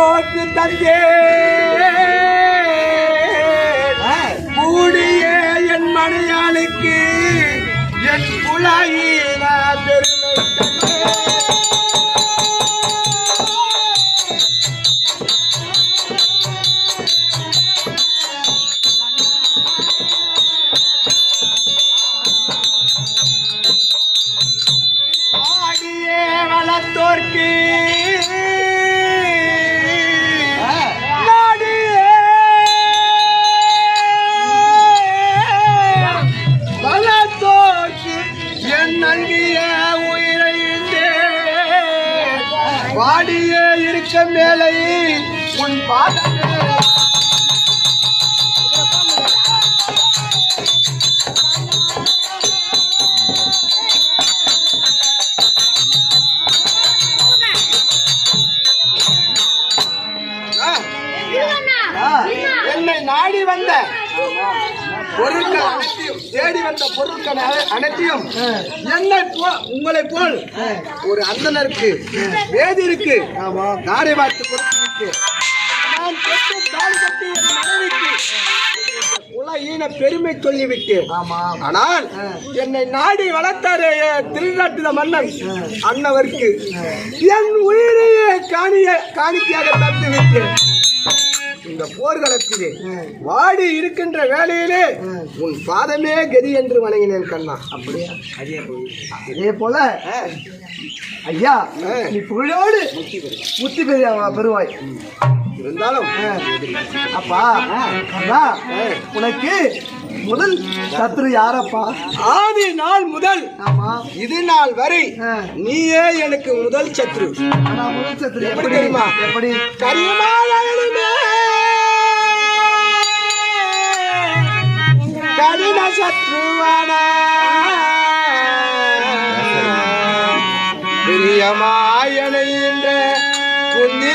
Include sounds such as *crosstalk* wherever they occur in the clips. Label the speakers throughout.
Speaker 1: எத்தனையோக்கு தந்தே கூடிய என் மனையாளுக்கு என் குழாயின பெருமை. ஆடியே வேலை உன் பாதமே என்னை நாடி வந்த பொருட்கள் அனைத்தையும் தேடி வந்த பொருட்கள் அனைத்தையும் உங்களை போல் ஒரு அந்தனருக்கு வேதிருக்கு நாரை பார்த்து கொடுத்துவிட்டு நான் பெற்ற தாலி கட்டி என் மனைவிக்கு ஈன பெருமை சொல்லிவிட்டு ஆனால் என்னை நாடி வளர்த்தாரே திருநாட்டின மன்னன் அன்னவருக்கு என் உயிரையே காணிய காணிக்கையாக தந்து விட்டேன் இந்த போர்க்களத்திலே வாடி இருக்கின்ற வேலையிலே உன் பாதமே கதி என்று வணங்கினேன் கண்ணா. அப்படியா?
Speaker 2: இதே போல ஐயா நீ புகழோடு முத்தி பெரிய பெறுவாய்.
Speaker 1: இருந்தாலும்
Speaker 2: அப்பா அண்ணா, உனக்கு முதல் சத்ரு யாரப்பா?
Speaker 1: ஆதி நாள் முதல்
Speaker 2: ஆமா.
Speaker 1: இது நாள் வரை. நீயே எனக்கு முதல் சத்ரு.
Speaker 2: முதல் சத்ரு
Speaker 1: எப்படி? தெரியுமா?
Speaker 2: எப்படி?
Speaker 1: கரிமாலயனுமே. கடின சத்ருவானா. பிரியமாயனை என்ற குந்தி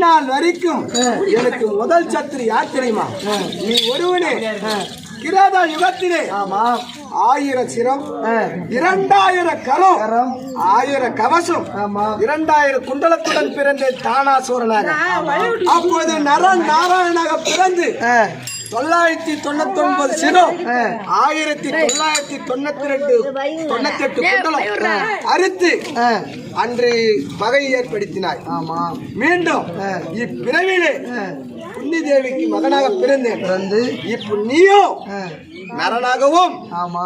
Speaker 1: இந்நாள் வரைக்கும் எனக்கு முதல் சத்துரு யார் தெரியுமா? நீ ஒருவனே. கிராத யுகத்திலே.
Speaker 2: ஆமா.
Speaker 1: ஆயிரம் சிரம் இரண்டாயிரம் கலம் ஆயிரம் கவசம் இரண்டாயிரம் குண்டலத்துடன் பிறந்த தானாசூரனாக. அப்போது நர நாராயணாக பிறந்து தொள்ளாயிரத்தி தொண்ணூத்தி ஒன்பது சினம். ஆயிரத்தி தொள்ளாயிரத்தி தொண்ணூத்தி ரெண்டு தொண்ணூத்தி எட்டு குண்டலம் அறுத்து அன்று பகை ஏற்படுத்தினாய்.
Speaker 2: ஆமா.
Speaker 1: மீண்டும். இப்பிறவிலே புண்ணி தேவிக்கு மகனாக பிறந்தேன்.
Speaker 2: பிறந்து
Speaker 1: இப்போ நீயும்
Speaker 2: ஆ,
Speaker 1: நரனாகவும்
Speaker 2: ஆமா.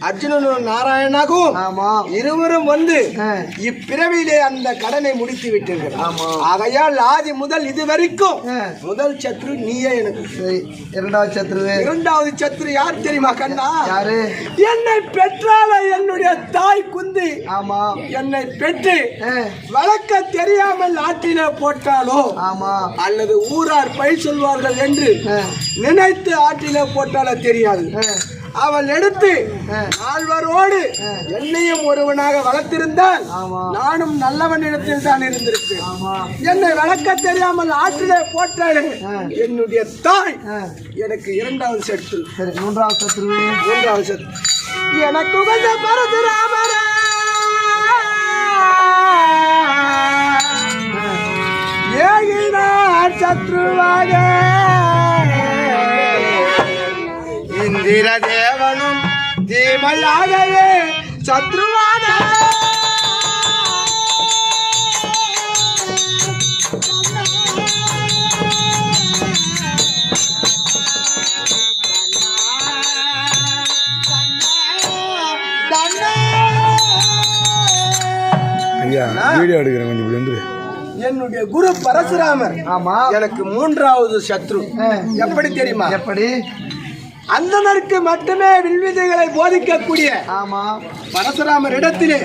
Speaker 1: அர்ஜுனனும் நாராயணனாகவும்
Speaker 2: ஆமா.
Speaker 1: இருவரும் வந்து
Speaker 2: ஆ,
Speaker 1: இப்பிறவிலே அந்த கடனை முடித்து விட்டீர்கள். ஆகையால் ஆதி முதல் இது வரைக்கும்
Speaker 2: ஆ.
Speaker 1: முதல் சத்ரு நீயே எனக்கு.
Speaker 2: இரண்டாவது சத்ருவே.
Speaker 1: இரண்டாவது சத்ரு யார் தெரியுமா கண்ணா?
Speaker 2: யாரு?
Speaker 1: என்னை பெற்றால என்னுடைய தாய் குந்தி.
Speaker 2: ஆமா.
Speaker 1: என்னை பெற்று வளர்க்க தெரியாமல் ஆற்றில போட்டாலோ?
Speaker 2: ஆமா.
Speaker 1: அல்லது ஊரார் பை சொல்வார்கள் என்று நினைத்து ஆற்றில போட்டாலோ தெரியாது.
Speaker 2: ஆ,
Speaker 1: அவள் எடுத்து
Speaker 2: ஆ.
Speaker 1: நால்வரோடு என்னையும் ஒருவனாக வளர்த்திருந்தால். நானும் நல்லவனிடத்தில் தான் இருந்திருப்பேன். என்னை வளர்க்க தெரியாமல் ஆற்றிலே போட்டாலே. என்னுடைய தாய் எனக்கு இரண்டாவது சற்று
Speaker 2: சரி மூன்றாவது சத்ருவே
Speaker 1: மூன்றாவது சற்று எனக்கு உகந்த பரசுராமரா ஏகினார் சத்ருவாக. இந்திர தேவனும் தீமையாகவே சத்ருவாக
Speaker 3: ஐயா வீடியோ எடுக்கிறேன் கொஞ்சம் இப்படி
Speaker 1: என்னுடைய குரு பரசுராமர்.
Speaker 2: ஆமா.
Speaker 1: எனக்கு மூன்றாவது சத்ரு. எப்படி தெரியுமா?
Speaker 2: எப்படி?
Speaker 1: அந்தனருக்கு மட்டுமே வில்வித்தைகளை போதிக்கக்கூடிய
Speaker 2: ஆமா.
Speaker 1: பரசுராமர் இடத்திலே.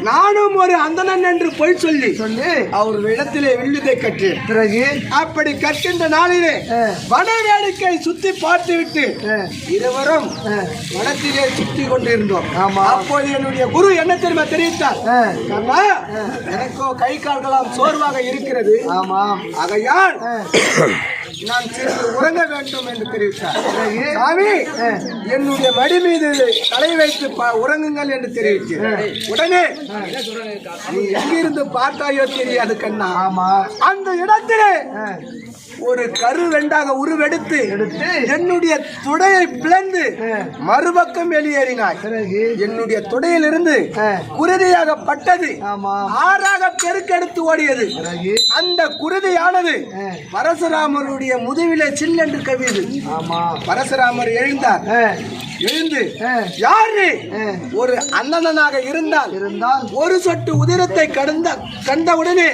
Speaker 1: நானும் ஒரு அந்தணன் என்று பொய் சொல்லி
Speaker 2: சொல்லி.
Speaker 1: அவர் இடத்திலே வில்வித்தை கற்றேன்.
Speaker 2: பிறகு?
Speaker 1: அப்படி கற்கின்ற நாளிலே. வன வேடிக்கை சுத்தி பார்த்துவிட்டு
Speaker 2: ஆ,
Speaker 1: இருவரும் வனத்திலே சுத்தி கொண்டிருந்தோம்.
Speaker 2: ஆமா.
Speaker 1: அப்போது என்னுடைய குரு என்ன தெரியுமா தெரிவித்தார்? எனக்கோ கை கால்களாம் சோர்வாக இருக்கிறது.
Speaker 2: ஆமா.
Speaker 1: ஆகையால் நான் சிறிது உறங்க வேண்டும் என்று தெரிவித்தார். சாமி என்னுடைய மடி மீது தலை வைத்து உறங்குங்கள் என்று தெரிவித்தேன். உடனே நீ எங்கிருந்து பார்த்தாயோ தெரியாது கண்ணா.
Speaker 2: ஆமா
Speaker 1: அந்த இடத்திலே ஒரு கரு வெண்டாக உருவெடுத்து
Speaker 2: எடுத்து
Speaker 1: என்னுடைய துடையை பிளந்து. மறுபக்கம் வெளியேறினாய். என்னுடைய துடையிலிருந்து குருதியாக பட்டது. ஆறாக பெருக்கெடுத்து ஓடியது. அந்த குருதியானது பரசுராமருடைய முதுவிலே சில்லென்று கவியது
Speaker 2: ஆமா.
Speaker 1: பரசுராமர் எழுந்தார். எழுந்து. யாரு? ஒரு அண்ணனாக இருந்தால்
Speaker 2: இருந்தால்.
Speaker 1: ஒரு சொட்டு உதிரத்தை கடந்த கண்டவுடனே.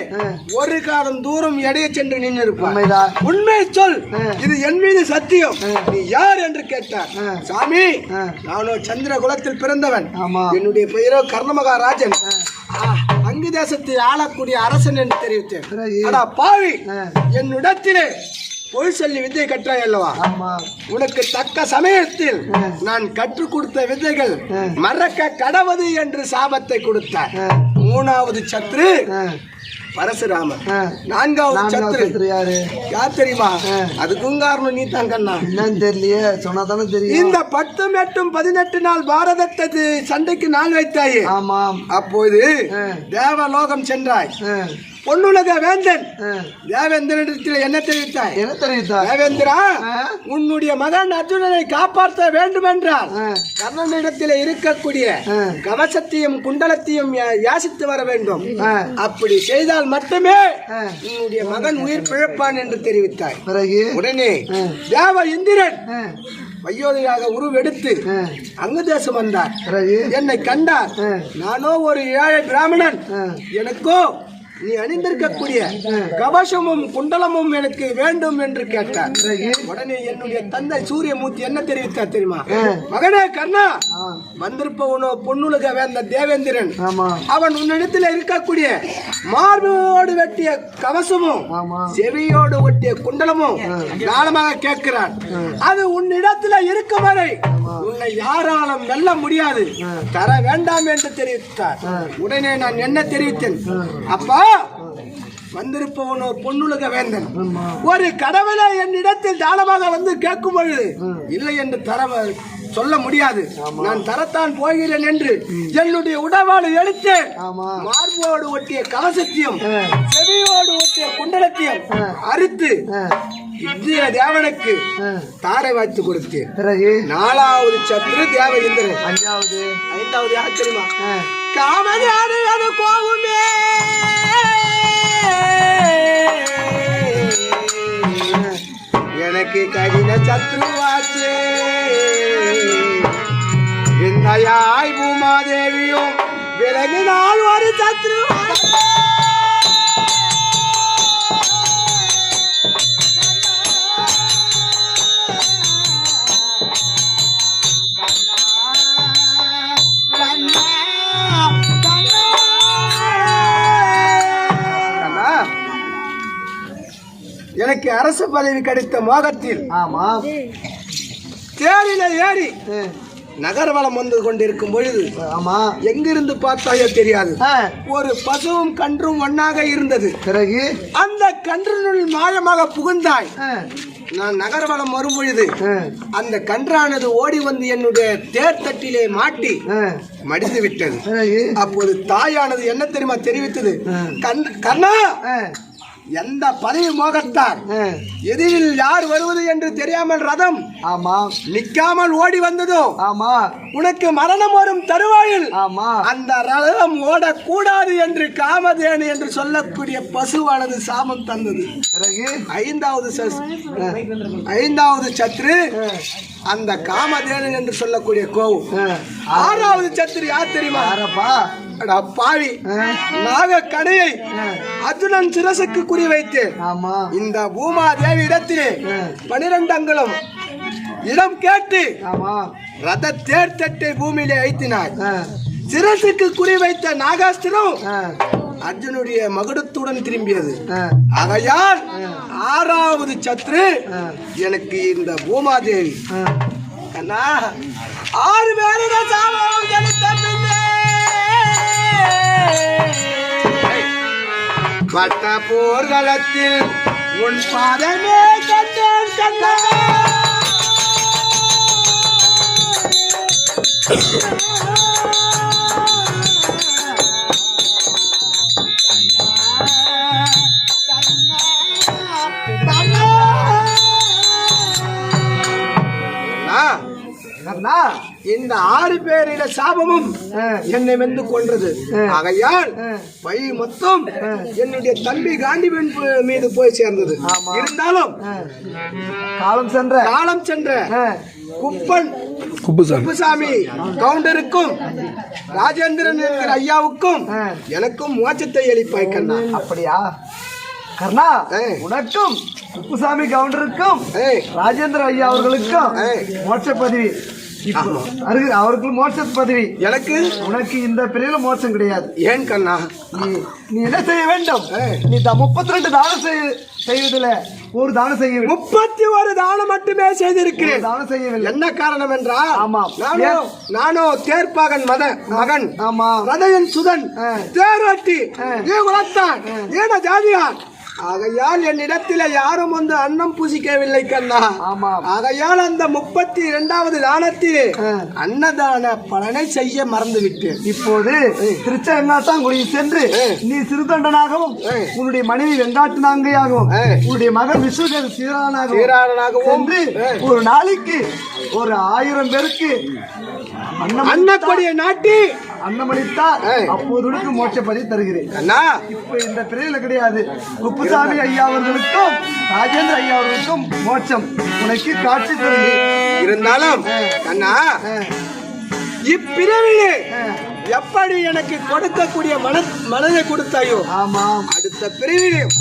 Speaker 1: ஒரு காலம் தூரம் எடைய சென்று நின்றிருப்பார்.
Speaker 2: உண்மைதான்.
Speaker 1: உண்மை சொல். இது என் மீது சத்தியம். நீ யார் என்று கேட்டார். சாமி. நானோ சந்திர குலத்தில் பிறந்தவன் என்னுடைய பெயரோ கர்ணமகாராஜன்.
Speaker 2: ஆ,
Speaker 1: ஆ, அங்கு தேசத்தை ஆளக்கூடிய அரசன் என்று தெரிவித்தேன். பாவி. என்னிடத்திலே பொய் சொல்லி வித்தை கற்றாய் அல்லவா? உனக்கு தக்க சமயத்தில். நான் கற்றுக் கொடுத்த வித்தைகள்
Speaker 2: ஆ.
Speaker 1: மறக்க கடவது என்று சாபத்தை கொடுத்தார். மூணாவது சத்ரு
Speaker 2: ஆ.
Speaker 1: நான்காவது சத்ரு.
Speaker 2: யாரு?
Speaker 1: யார் தெரியுமா. அதுக்கும் காரணம் நீ தான் கண்ணா.
Speaker 2: என்னன்னு தெரியலையே. சொன்னா தானே தெரியும்.
Speaker 1: இந்த பத்தும் எட்டும் பதினெட்டு நாள் பாரதத்தை சண்டைக்கு நாள் வைத்தாயே.
Speaker 2: ஆமாம்.
Speaker 1: அப்போது தேவலோகம் சென்றாய். பொன்னுலக வேந்தன். தேவேந்திரனிடத்தில் என்ன தெரிவித்தாய்?
Speaker 2: என்ன தெரிவித்தார்
Speaker 1: தேவேந்திரா உன்னுடைய மகன் அர்ஜுனனை காப்பாற்ற வேண்டுமென்றால்
Speaker 2: ஆ,
Speaker 1: கர்ணனிடத்தில் இருக்கக்கூடிய கவசத்தையும் குண்டலத்தையும் யாசித்து வர வேண்டும். அப்படி செய்தால் மட்டுமே. உன்னுடைய மகன் உயிர் பிழைப்பான் என்று தெரிவித்தாய்.
Speaker 2: பிறகு?
Speaker 1: உடனே. தேவ இந்திரன் வையோதியாக உருவெடுத்து அங்கு தேசம் வந்தார்.
Speaker 2: பிறகு?
Speaker 1: என்னை கண்டார். நானோ ஒரு ஏழை பிராமணன். எனக்கோ நீ அணிந்திருக்கக்கூடிய கவசமும் குண்டலமும் எனக்கு வேண்டும் என்று கேட்டார். உடனே என்னுடைய தந்தை சூரியமூர்த்தி என்ன தெரிவித்தார் தெரியுமா. மகனே கர்ணா வந்திருப்பவனோ பொன்னுலக வேந்த தேவேந்திரன். அவன் உன்னிடத்தில் இருக்கக்கூடிய மார்போடு வெட்டிய கவசமும் செவியோடு ஒட்டிய குண்டலமும் தானமாக கேட்கிறான். அது உன்னிடத்துல இருக்கும் வரை உன்னை யாராலும் வெல்ல முடியாது. தர வேண்டாம் என்று தெரிவித்தார். உடனே நான் என்ன தெரிவித்தேன்? அப்பா வந்திருப்பவனோ பொன்னுலக வேந்தன். ஒரு கடவுளை என்னிடத்தில் தானமாக வந்து கேட்கும் பொழுது இல்லை என்று தர சொல்ல முடியாது. நான் தரத்தான் போகிறேன் என்று என்னுடைய உடவாடு எடுத்து மார்போடு ஒட்டிய கவசத்தையும்
Speaker 2: ஆ,
Speaker 1: செவியோடு ஒட்டிய குண்டலத்தையும் அறுத்து
Speaker 2: ஆ,
Speaker 1: இந்திய தேவனுக்கு. தாரை வாய்த்து கொடுத்தேன்
Speaker 2: பிறகு?
Speaker 1: நாலாவது சத்ரு தேவ இந்திரன்
Speaker 2: அஞ்சாவது
Speaker 1: ஐந்தாவது யார் தெரியுமா? அது கோவுமே எனக்கு கடின சத்ருவாச்சே. விந்தையாய் பூமாதேவியும் விலகினால் ஒரு சத்ரு எனக்கு அரசு பதவி கிடைத்த மோகத்தில்
Speaker 2: ஆமா.
Speaker 1: தேரில ஏறி நகர்வலம் வந்து கொண்டிருக்கும் பொழுது
Speaker 2: ஆமா.
Speaker 1: எங்கிருந்து பார்த்தாயோ தெரியாது. ஒரு பசுவும் கன்றும் ஒன்னாக இருந்தது.
Speaker 2: பிறகு?
Speaker 1: அந்த கன்றினுள் மாயமாக புகுந்தாய். நான் நகர்வலம் வரும் பொழுது
Speaker 2: ஆ,
Speaker 1: அந்த கன்றானது ஓடி வந்து என்னுடைய தேர் தட்டிலே மாட்டி மடிந்து விட்டது. அப்போது தாயானது என்ன தெரியுமா தெரிவித்தது? கண்ணா! எந்த பதவி மோகத்தார்?
Speaker 2: ஆ,
Speaker 1: எதிரில் யார் வருவது என்று தெரியாமல் ரதம்?
Speaker 2: ஆமா.
Speaker 1: நிக்காமல் ஓடி வந்ததோ?
Speaker 2: ஆமா.
Speaker 1: உனக்கு மரணம் வரும் தருவாயில்?
Speaker 2: ஆமா.
Speaker 1: அந்த ரதம் ஓடக்கூடாது என்று காமதேனு என்று சொல்லக்கூடிய பசுவானது சாபம் தந்தது.
Speaker 2: பிறகு?
Speaker 1: ஐந்தாவது ஐந்தாவது சத்ரு அந்த காமதேனு என்று சொல்லக்கூடிய கோவம்
Speaker 2: ஆ,
Speaker 1: ஆறாவது சத்ரு யார் தெரியுமா? அடா பாவி. நாக கடையை அர்ஜுனன் சிரசுக்கு குறி வைத்து
Speaker 2: ஆமா.
Speaker 1: இந்த பூமா தேவி இடத்திலே. பனிரெண்டு அங்குலம் இடம் கேட்டு ரத தேர் தட்டை பூமியிலே ஐத்தினார். சிரசுக்கு குறிவைத்த நாகாஸ்திரம் அர்ஜுனுடைய மகுடத்துடன் திரும்பியது. ஆகையால் ஆறாவது சத்ரு. எனக்கு இந்த பூமாதேவி.
Speaker 2: ஆ.
Speaker 1: கண்ணா ஆறு பேரிட சாபம் எடுத்த பின்னே போர்களத்தில் உன் பாதமே கண்டேன் கண்ணா
Speaker 2: Oh *laughs*
Speaker 1: இந்த ஆறு பேரிட சாபமும். என்னை வெந்து கொன்றது. ஆகையால். பை மொத்தம். என்னுடைய தம்பி காண்டிபன் பு- மீது போய் சேர்ந்தது. இருந்தாலும்.
Speaker 2: காலம் சென்ற
Speaker 1: காலம் சென்ற
Speaker 2: ஆ,
Speaker 1: குப்பன்
Speaker 3: குப்புசாமி
Speaker 1: குப்புசாமி கவுண்டருக்கும் ராஜேந்திரன் என்கிற ஐயாவுக்கும். எனக்கும் மோட்சத்தை அளிப்பாய் கண்ணா
Speaker 2: அப்படியா கர்ணா. உனக்கும் குப்புசாமி கவுண்டருக்கும் ராஜேந்திர ஐயா அவர்களுக்கும். மோட்ச பதவி அவருக்கு மோட்ச பதவி.
Speaker 1: எனக்கு?
Speaker 2: உனக்கு இந்த பிரிவுல மோட்சம் கிடையாது.
Speaker 1: ஏன் கண்ணா?
Speaker 2: நீ நீ என்ன செய்ய வேண்டும். நீ முப்பத்தி ரெண்டு தானம் செய்ய செய்வதில் ஒரு தானம் செய்ய
Speaker 1: முப்பத்தி ஒரு தானம் மட்டுமே செய்திருக்கிறேன்.
Speaker 2: தானம் செய்யவில்லை.
Speaker 1: என்ன காரணம் என்றால்
Speaker 2: ஆமாம்.
Speaker 1: நானோ நானோ தேர்ப்பாகன் மத மகன்.
Speaker 2: ஆமா.
Speaker 1: ரதையின் சுதன். தேரோட்டி. நீ குலத்தான் ஏன ஜாதியான் ஆகையால் என்னிடத்தில் யாரும் வந்து அன்னம் பூசிக்கவில்லை கண்ணா. ஆகையால் அந்த முப்பத்தி இரண்டாவது தானத்தில். அன்னதான பலனை செய்ய மறந்து விட்டேன்
Speaker 2: இப்போது திருச்செங்காட்டாங்குடியில் சென்று. நீ சிறுதொண்டனாகவும். உன்னுடைய மனைவி வெங்காட்டுநாங்கையாகவும்
Speaker 1: ஏய்.
Speaker 2: உன்னுடைய மகன் விஸ்வகர் சீரானாகவும். ஒரு நாளைக்கு ஒரு ஆயிரம் பேருக்கு
Speaker 1: அன்னக்கொடியை நாட்டி
Speaker 2: அன்னமளித்தால்
Speaker 1: ஏய்.
Speaker 2: அப்போது உனக்கு மோட்சப்பதி தருகிறேன்.
Speaker 1: கண்ணா
Speaker 2: இப்ப இந்த பிரிவுல கிடையாது. குப்புசாமி ஐயா அவர்களுக்கும் ராஜேந்திர ஐயா அவர்களுக்கும் மோட்சம். உனக்கு காட்சி தருகிறேன்.
Speaker 1: இருந்தாலும் கண்ணா இப்பிறவிலே எப்படி எனக்கு கொடுக்கக்கூடிய மன மனதை கொடுத்தாயோ?
Speaker 2: ஆமாம்.
Speaker 1: அடுத்த பிரிவிலும்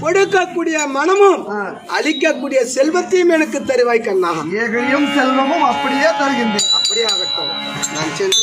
Speaker 1: கொடுக்கக்கூடிய மனமும்
Speaker 2: ஆ.
Speaker 1: அளிக்கக்கூடிய செல்வத்தையும் எனக்கு தருவாய் கண்ணா.
Speaker 2: ஏகையும் செல்வமும் அப்படியே தருகின்றேன்.
Speaker 1: அப்படியே ஆகட்டும் நான் சென்று